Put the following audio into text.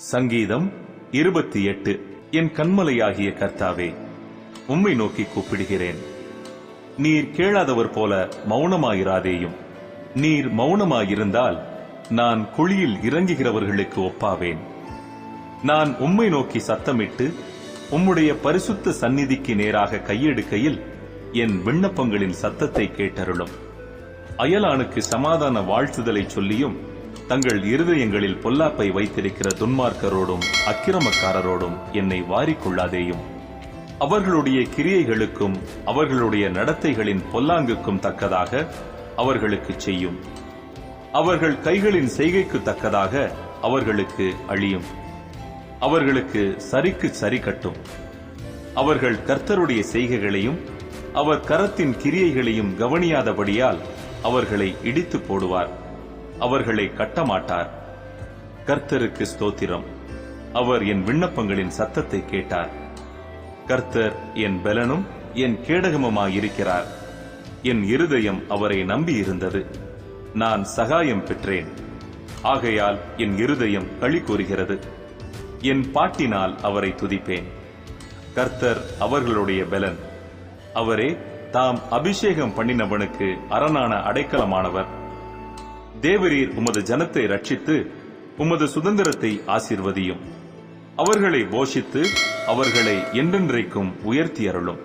சங்கீதம் இருபத்தி எட்டு. என் கண்மலையாகிய கர்த்தாவே உம்மை நோக்கி கூப்பிடுகிறேன். நீர் கேளாதவர் போல மௌனமாயிராதேயும். நீர் மௌனமாயிருந்தால் நான் குழியில் இறங்குகிறவர்களுக்கு ஒப்பாவேன். நான் உம்மை நோக்கி சத்தமிட்டு உம்முடைய பரிசுத்த சந்நிதிக்கு நேராக கையெடுக்கையில் என் விண்ணப்பங்களின் சத்தத்தை கேட்டருளும். அயலானுக்கு சமாதான வாழ்த்துதலை சொல்லியும் தங்கள் இருதயங்களில் பொல்லாப்பை வைத்திருக்கிற துன்மார்க்கரோடும் அக்கிரமக்காரரோடும் என்னை வாரிக்கொள்ளாதேயும் அவர்களுடைய கிரியைகளுக்கும் அவர்களுடைய நடத்தைகளின் பொல்லாங்குக்கும் தக்கதாக அவர்களுக்கு செய்யும். அவர்கள் கைகளின் செய்கைக்கு தக்கதாக அவர்களுக்கு அழியும். அவர்களுக்கு சரிக்கு சரி கட்டும். அவர்கள் கர்த்தருடைய செய்கைகளையும் அவர் கரத்தின் கிரியைகளையும் கவனியாதபடியால் அவர்களை இடித்து போடுவார். அவர்களை கட்டமாட்டார். கர்த்தருக்கு ஸ்தோத்திரம். அவர் என் விண்ணப்பங்களின் சத்தத்தை கேட்டார். கர்த்தர் என் பலனும் என் கேடகமுமாயிருக்கிறார். என் இருதயம் அவரை நம்பியிருந்தது. நான் சகாயம் பெற்றேன். ஆகையால் என் இருதயம் களி கூறுகிறது என் பாட்டினால் அவரை துதிப்பேன். கர்த்தர் அவர்களுடைய பலன். அவரே தாம் அபிஷேகம் பண்ணினவனுக்கு அரணான அடைக்கலமானவர். தேவரீர் உமது ஜனத்தை ரட்சித்து உமது சுதந்திரத்தை ஆசீர்வதியும். அவர்களை போஷித்து அவர்களை என்றென்றைக்கும் உயர்த்தி அருளும்.